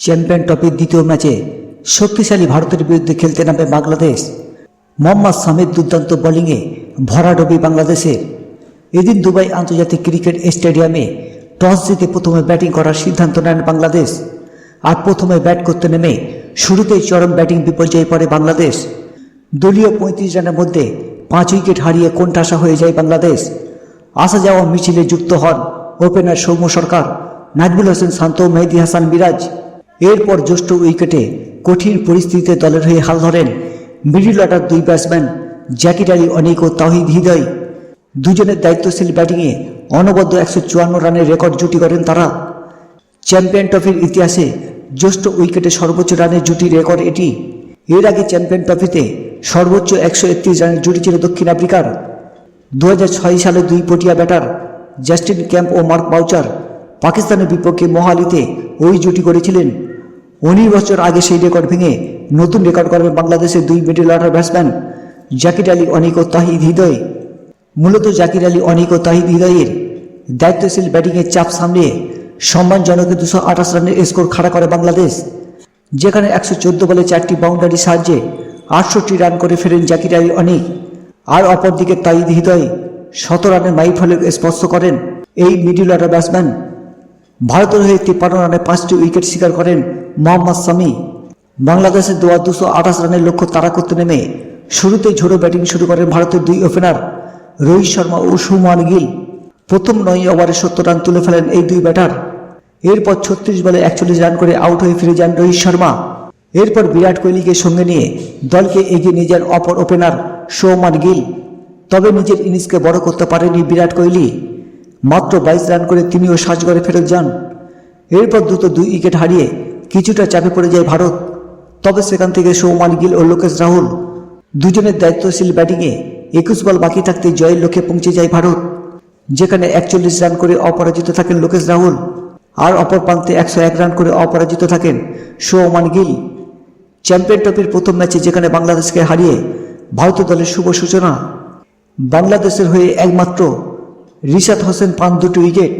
Champion ট্রফির দ্বিতীয় ম্যাচে শক্তিশালী ভারতের বিরুদ্ধে খেলতে নামে বাংলাদেশ। মোহাম্মদ সামিদ দুর্দান্ত বোলিংয়ে ভরা ভরাডবি বাংলাদেশের। এদিন দুবাই আন্তর্জাতিক ক্রিকেট স্টেডিয়ামে টস জিতে প্রথমে ব্যাটিং করার সিদ্ধান্ত নেন বাংলাদেশ। আর প্রথমে ব্যাট করতে নেমে শুরুতেই চরম ব্যাটিং বিপর্যয়ে পড়ে বাংলাদেশ। দলীয় পঁয়ত্রিশ রানের মধ্যে পাঁচ উইকেট হারিয়ে কোণঠাসা হয়ে যায় বাংলাদেশ। আসা যাওয়া মিছিলে যুক্ত হন ওপেনার সৌম্য সরকার, নাজমুল হোসেন শান্ত মেহেদি হাসান মিরাজ। এরপর জ্যেষ্ঠ উইকেটে কঠিন পরিস্থিতিতে দলের হয়ে হাল ধরেন মিডিল অর্ডার দুই ব্যাটসম্যান জ্যাকির আলী অনিক ও তাহিদ হৃদয়। দুজনের দায়িত্বশীল ব্যাটিংয়ে অনবদ্য একশো চুয়ান্ন রানের রেকর্ড জুটি করেন তারা। চ্যাম্পিয়ন ট্রফির ইতিহাসে জ্যেষ্ঠ উইকেটে সর্বোচ্চ রানের জুটি রেকর্ড এটি। এর আগে চ্যাম্পিয়ন ট্রফিতে সর্বোচ্চ একশো একত্রিশ রানের জুটি ছিল দক্ষিণ আফ্রিকার। দু হাজার ছয় সালে দুই পটিয়া ব্যাটার জাস্টিন ক্যাম্প ও মার্ক বাউচার পাকিস্তানের বিপক্ষে মোহালিতে ওই জুটি করেছিলেন উনিশ বছর আগে সেই রেকর্ড ভেঙে নতুন রেকর্ড করবে বাংলাদেশের দুই middle order batsman Jaker Ali Anik ও তাহিদ হৃদয়। মূলত জাকির আলী অনিক ও তাহিদ হৃদয়ের দায়িত্বশীল ব্যাটিংয়ের চাপ সামলিয়ে সম্মানজনক দুশো আঠাশ রানের স্কোর খাড়া করে বাংলাদেশ, যেখানে একশো চোদ্দ বলে চারটি বাউন্ডারির সাহায্যে আটষট্টি রান করে ফেরেন জাকির আলী অনিক। আর অপরদিকে তাহিদ হৃদয় শত রানের মাইফলক স্পর্শ করেন এই মিডিল অর্ডার ব্যাটসম্যান ভারতের হয়ে তিপ্পান্ন রানে পাঁচটি উইকেট শিকার করেন মোহাম্মদ সামি। বাংলাদেশের দেওয়া দুশো আঠাশ রানের লক্ষ্য তাড়া করতে নেমে শুরুতেই ঝোড়ো ব্যাটিং শুরু করেন ভারতের দুই ওপেনার রোহিত শর্মা ও সুমান গিল। প্রথম নয় ওভারে সত্তর রান তুলে ফেলেন এই দুই ব্যাটার। এরপর ছত্রিশ বলে একচল্লিশ রান করে আউট হয়ে ফিরে যান রোহিত শর্মা। এরপর বিরাট কোহলিকে সঙ্গে নিয়ে দলকে এগিয়ে নিয়ে যান অপর ওপেনার সৌমান গিল। তবে নিজের ইনিংসকে বড় করতে পারেনি বিরাট কোহলি। মাত্র বাইশ রান করে তিনিও সাজগড়ে ফেরত যান। এরপর দ্রুত দুই উইকেট হারিয়ে কিছুটা চাপে পড়ে যায় ভারত। তবে সেখান থেকে সৌমান গিল ও লোকেশ রাহুল। দুজনের দায়িত্বশীল ব্যাটিংয়ে একুশ বল বাকি থাকতে জয়ের লক্ষ্যে পৌঁছে যায় ভারত। যেখানে একচল্লিশ রান করে অপরাজিত থাকেন লোকেশ রাহুল। আর অপর প্রান্তে একশো এক রান করে অপরাজিত থাকেন সৌমান গিল। চ্যাম্পিয়ন ট্রফির প্রথম ম্যাচে যেখানে বাংলাদেশকে হারিয়ে ভারতীয় দলের শুভ সূচনা। বাংলাদেশের হয়ে একমাত্র রিশাদ হোসেন পান দুটি উইকেট